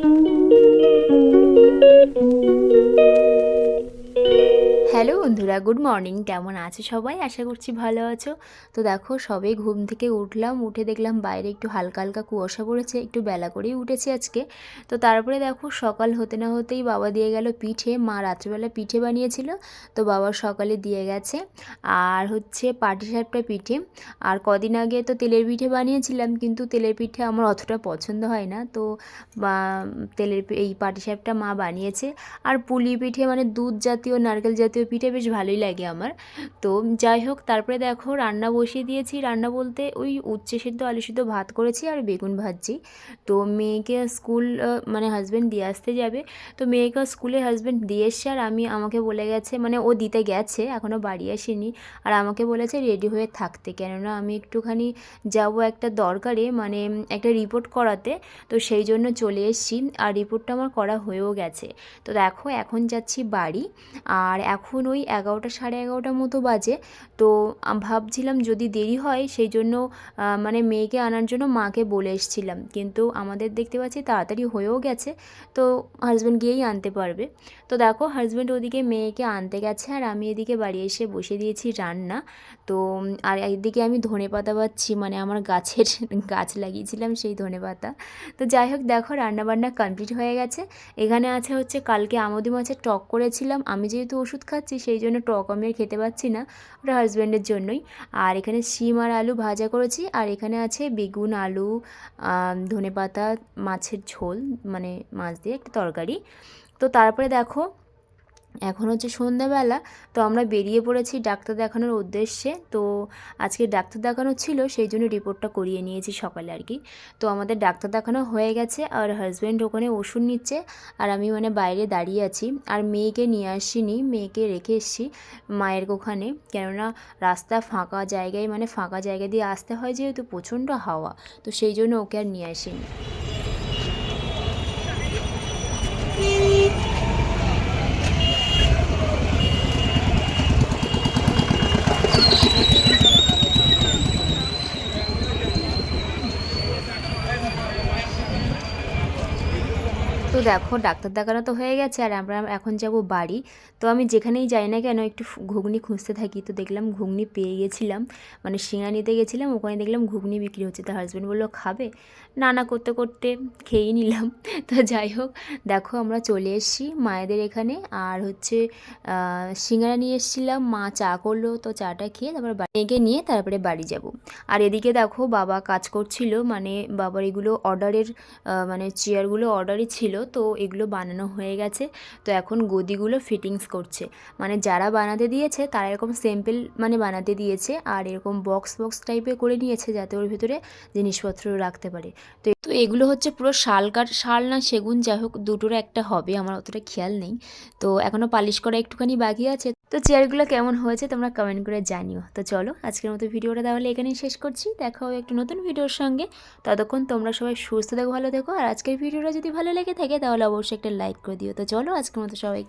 Thank you. Hello বন্ধুরা, good morning. কেমন আছো সবাই? আশা করছি ভালো আছো। তো দেখো, সবে ঘুম থেকে উঠলাম, উঠে দেখলাম বাইরে একটু হালকা হালকা কুয়াশা পড়েছে, একটু বেলা করেই উঠেছি আজকে। তো তারপরে দেখো, সকাল হতে না হতেই বাবা দিয়ে গেল পিঠে, মা রাত্রিবেলা পিঠে বানিয়েছিল। তো বাবা সকালে দিয়ে গেছে। আর হচ্ছে পাটিসাপটা পিঠে। আর কদিন আগে তো তেলের পিঠে বানিয়েছিলাম, কিন্তু তেলের পিঠে আমার অতটা পছন্দ হয় না। তো তেলের এই পাটিসাপটা মা বানিয়েছে। আর পুলি পিঠে মানে দুধ জাতীয়, নারকেল জাতীয় পিঠে বেশ ভালোই লাগে আমার। তো যাই হোক, তারপরে দেখো রান্না বসিয়ে দিয়েছি। রান্না বলতে ওই উচ্ছে সিদ্ধ আলু সিদ্ধ ভাত করেছি আর বেগুন ভাজছি। তো মেয়েকে স্কুল মানে হাজব্যান্ড দিয়ে আসতে যাবে। তো মেয়েকে স্কুলে হাজব্যান্ড দিয়ে এসছে আর আমি, আমাকে বলে গেছে মানে ও দিতে গেছে এখনও বাড়ি আসেনি। আর আমাকে বলেছে রেডি হয়ে থাকতে। কেননা আমি একটুখানি যাব একটা দরকারে মানে একটা রিপোর্ট করাতে। তো সেই জন্য চলে এসেছি। আর রিপোর্টটা আমার করা হয়েও গেছে। তো দেখো এখন যাচ্ছি বাড়ি। আর এখন ওই এগারোটা সাড়ে এগারোটার মতো বাজে। তো ভাবছিলাম যদি দেরি হয় সেই জন্য মানে মেয়েকে আনার জন্য মাকে বলে এসেছিলাম। কিন্তু আমাদের দেখতে পাচ্ছি তাড়াতাড়ি হয়েও গেছে। তো হাজব্যান্ড গিয়েই আনতে পারবে। তো দেখো হাজব্যান্ড ওদিকে মেয়েকে আনতে গেছে আর আমি এদিকে বাড়ি এসে বসে দিয়েছি রান্না। তো আর একদিকে আমি ধনে পাতা পাচ্ছি মানে আমার গাছের গাছ লাগিয়েছিলাম সেই ধনে পাতা। তো যাই হোক দেখো রান্নাবান্না কমপ্লিট হয়ে গেছে। এখানে আছে হচ্ছে কালকে আমদি মাছের টক করেছিলাম। আমি যেহেতু ওষুধ খাচ্ছি সেই জন্য টক আর খেতে পাচ্ছি না ওটা হাজব্যান্ডের জন্যই। আর এখানে শিম আর আলু ভাজা করেছি, আর এখানে আছে বেগুন, আলু ধনে পাতা মাছের ঝোল মানে মাছ দিয়ে একটা তরকারি। তো তারপরে দেখো এখন হচ্ছে সন্ধ্যাবেলা, তো আমরা বেরিয়ে পড়েছি ডাক্তার দেখানোর উদ্দেশ্যে। তো আজকে ডাক্তার দেখানো ছিল, সেই জন্য রিপোর্টটা করিয়ে নিয়েছি সকালে আর কি। তো আমাদের ডাক্তার দেখানো হয়ে গেছে, আর হাজব্যান্ড ওখানে ওষুধ নিচ্ছে, আর আমি মানে বাইরে দাঁড়িয়ে আছি। আর মেয়েকে নিয়ে আসিনি, মেয়েকে রেখে এসেছি মায়ের ওখানে। কেননা রাস্তা ফাঁকা জায়গায় মানে ফাঁকা জায়গা দিয়ে আসতে হয় যেহেতু প্রচণ্ড হাওয়া, তো সেই জন্য ওকে আর নিয়ে আসিনি। তো দেখো, ডাক্তার দেখানো তো হয়ে গেছে আর আমরা এখন যাব বাড়ি। তো আমি যেখানেই যাই না কেন, একটু ঘুগনি খুঁজতে থাকি। তো দেখলাম ঘুগনি পেয়ে গেছিলাম মানে শিঙা নিতে গেছিলাম, ওখানে দেখলাম ঘুগনি বিক্রি হচ্ছে। তো হাজব্যান্ড বলল, খাবে? না না, করতে করতে খেয়েই নিলাম। তো যাই হোক, দেখো আমরা চলে এসেছি মায়েদের এখানে। আর হচ্ছে সিঙ্গারা নিয়ে এসেছিলাম, মা চা করল, তো চাটা খেয়ে তারপর মেয়েকে নিয়ে তারপরে বাড়ি যাব। আর এদিকে দেখো, বাবা কাজ করছিল মানে বাবার এগুলো অর্ডারের মানে চেয়ারগুলো অর্ডারই ছিল। তো এগুলো বানানো হয়ে গেছে। তো এখন গদিগুলো ফিটিংস করছে। মানে যারা বানাতে দিয়েছে, তারা এরকম স্যাম্পেল মানে বানাতে দিয়েছে আর এরকম বক্স বক্স টাইপে করে নিয়েছে যাতে ওর ভিতরে জিনিসপত্র রাখতে পারে। তো তো এগুলো হচ্ছে পুরো শাল কাঠ, শাল না সেগুন যাই হোক দুটোর একটা হবে, আমার অতটা খেয়াল নেই। তো এখনও পালিশ করা একটুখানি বাকি আছে। তো চেয়ারগুলো কেমন হয়েছে তোমরা কমেন্ট করে জানিও। তো চলো, আজকের মতো ভিডিওটা তাহলে এখানেই শেষ করছি। দেখা হবে একটা নতুন ভিডিওর সঙ্গে। ততক্ষণ তোমরা সবাই সুস্থ থেকো, ভালো থেকো। আর আজকের ভিডিওটা যদি ভালো লেগে থাকে তাহলে অবশ্যই একটা লাইক করে দিও। তো চলো, আজকের মতো সবাই